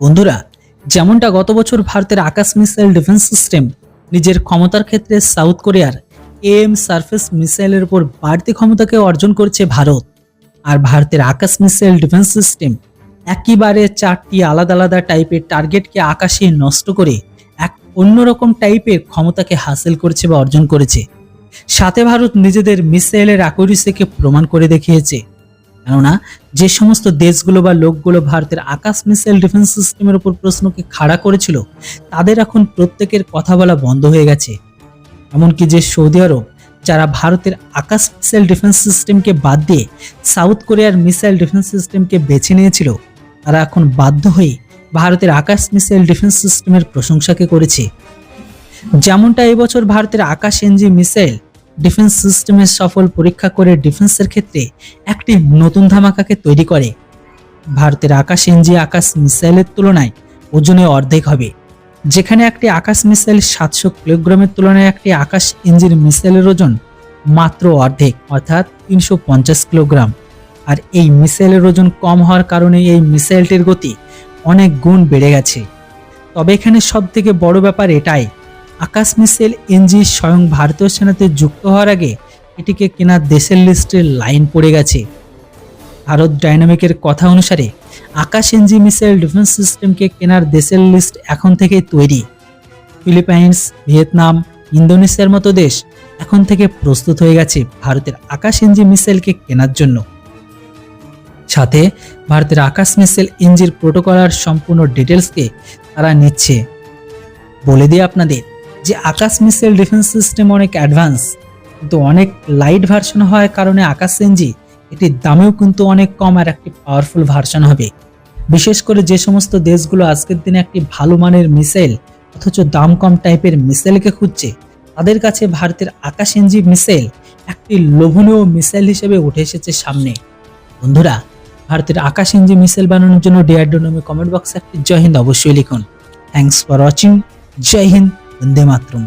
বন্ধুরা, যেমনটা গত বছর ভারতের আকাশ মিসাইল ডিফেন্স সিস্টেম নিজের ক্ষমতার ক্ষেত্রে সাউথ কোরিয়ার এএম সারফেস মিসাইলের উপর বাড়তি ক্ষমতাকে অর্জন করছে ভারত। আর ভারতের আকাশ মিসাইল ডিফেন্স সিস্টেম একইবারে চারটি আলাদা আলাদা টাইপের টার্গেটকে আকাশে নষ্ট করে এক অন্যরকম টাইপের ক্ষমতাকে হাসিল করেছে বা অর্জন করেছে। সাথে ভারত নিজেদের মিসাইলের অ্যাকুরেসিকে প্রমাণ করে দেখিয়েছে। কেননা যে সমস্ত দেশগুলো বা লোকগুলো ভারতের আকাশ মিসাইল ডিফেন্স সিস্টেমের উপর প্রশ্নকে খাড়া করেছিল, তাদের এখন প্রত্যেকের কথা বলা বন্ধ হয়ে গেছে। এমনকি যে সৌদি আরব, যারা ভারতের আকাশ মিসাইল ডিফেন্স সিস্টেমকে বাদ দিয়ে সাউথ কোরিয়ার মিসাইল ডিফেন্স সিস্টেমকে বেছে নিয়েছিল, তারা এখন বাধ্য হয়ে ভারতের আকাশ মিসাইল ডিফেন্স সিস্টেমের প্রশংসাকে করেছে। যেমনটা এবছর ভারতের আকাশ এনজি মিসাইল ডিফেন্স সিস্টেমের সফল পরীক্ষা করে ডিফেন্সের ক্ষেত্রে একটি নতুন ধামাকাকে তৈরি করে। ভারতের আকাশ এনজি আকাশ মিসাইলের তুলনায় ওজনে অর্ধেক হবে। যেখানে একটি আকাশ মিসাইল সাতশো কিলোগ্রামের তুলনায় একটি আকাশ এনজির মিসাইলের ওজন মাত্র অর্ধেক, অর্থাৎ তিনশো পঞ্চাশ কিলোগ্রাম। আর এই মিসাইলের ওজন কম হওয়ার কারণে এই মিসাইলটির গতি অনেক গুণ বেড়ে গেছে। তবে এখানে সব থেকে বড় ব্যাপার এটাই আকাশ মিসাইল এনজি স্বয়ং ভারতীয় সেনাতে যুক্ত হওয়ার আগে এটিকে কেনার দেশের লিস্টে লাইন পড়ে গেছে। ভারত ডাইনামিকের কথা অনুসারে আকাশ এনজি মিসাইল ডিফেন্স সিস্টেমকে কেনার দেশের লিস্ট এখন থেকেই তৈরি। ফিলিপাইন্স, ভিয়েতনাম, ইন্দোনেশিয়ার মতো দেশ এখন থেকে প্রস্তুত হয়ে গেছে ভারতের আকাশ এনজি মিসাইলকে কেনার জন্য। সাথে ভারতের আকাশ মিসাইল এনজির প্রোটোকলার সম্পূর্ণ ডিটেলসকে তারা নিচ্ছে। বলে দিই আপনাদের যে আকাশ মিসাইল ডিফেন্স সিস্টেম অনেক অ্যাডভান্স, কিন্তু অনেক লাইট ভার্সন হওয়ার কারণে আকাশ এনজি এটির দামেও কিন্তু অনেক কম আর একটি পাওয়ারফুল ভার্সন হবে। বিশেষ করে যে সমস্ত দেশগুলো আজকের দিনে একটি ভালো মানের মিসাইল অথচ দাম কম টাইপের মিসাইলকে খুঁজছে, তাদের কাছে ভারতের আকাশ এনজি মিসাইল একটি লোভনীয় মিসাইল হিসেবে উঠে এসেছে সামনে। বন্ধুরা, ভারতের আকাশ এনজি মিসাইল বানানোর জন্য ডিআরডো কমেন্ট বক্সে একটি জয় হিন্দ অবশ্যই লিখুন। Thanks for watching Jai Hind. Vande Mataram